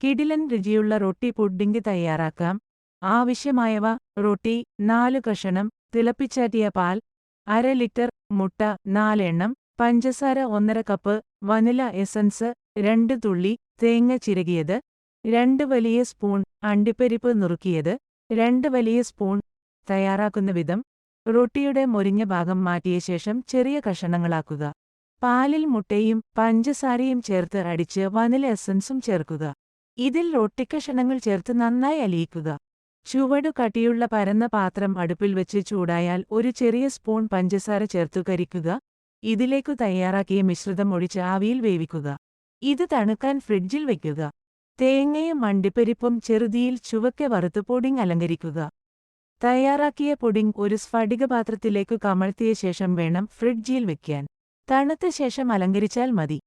കിടിലൻ രുചിയുള്ള റൊട്ടി പുഡിംഗ് തയ്യാറാക്കാം. ആവശ്യമായവ റൊട്ടി നാല് കഷണം തിളപ്പിച്ചാറ്റിയ പാൽ അര ലിറ്റർ മുട്ട നാലെണ്ണം പഞ്ചസാര ഒന്നര കപ്പ് വനില എസൻസ് രണ്ട് തുള്ളി തേങ്ങ ചിരകിയത് രണ്ട് വലിയ സ്പൂൺ അണ്ടിപ്പരിപ്പ് നുറുക്കിയത് രണ്ട് വലിയ സ്പൂൺ തയ്യാറാക്കുന്ന വിധം റൊട്ടിയുടെ മൊരിഞ്ഞ ഭാഗം മാറ്റിയ ശേഷം ചെറിയ കഷണങ്ങളാക്കുക. പാലിൽ മുട്ടയും പഞ്ചസാരയും ചേർത്ത് അടിച്ച് വനില എസൻസും ചേർക്കുക. ഇതിൽ റൊട്ടിക്കഷണങ്ങൾ ചേർത്ത് നന്നായി അലിയിക്കുക. ചുവടു കട്ടിയുള്ള പരന്ന പാത്രം അടുപ്പിൽ വെച്ച് ചൂടായാൽ ഒരു ചെറിയ സ്പൂൺ പഞ്ചസാര ചേർത്തു കരിക്കുക. ഇതിലേക്കു തയ്യാറാക്കിയ മിശ്രിതം ഒഴിച്ച് ആവിയിൽ വേവിക്കുക. ഇത് തണുക്കാൻ ഫ്രിഡ്ജിൽ വയ്ക്കുക തേങ്ങയും അണ്ടിപ്പരിപ്പും ചെറുതിയിൽ ചുവക്കെ വറുത്ത് പൊടിങ് അലങ്കരിക്കുക. തയ്യാറാക്കിയ പൊടിങ് ഒരു സ്ഫടിക പാത്രത്തിലേക്കു കമഴ്ത്തിയ ശേഷം വേണം ഫ്രിഡ്ജിൽ വെക്കാൻ. തണുത്ത ശേഷം അലങ്കരിച്ചാൽ മതി.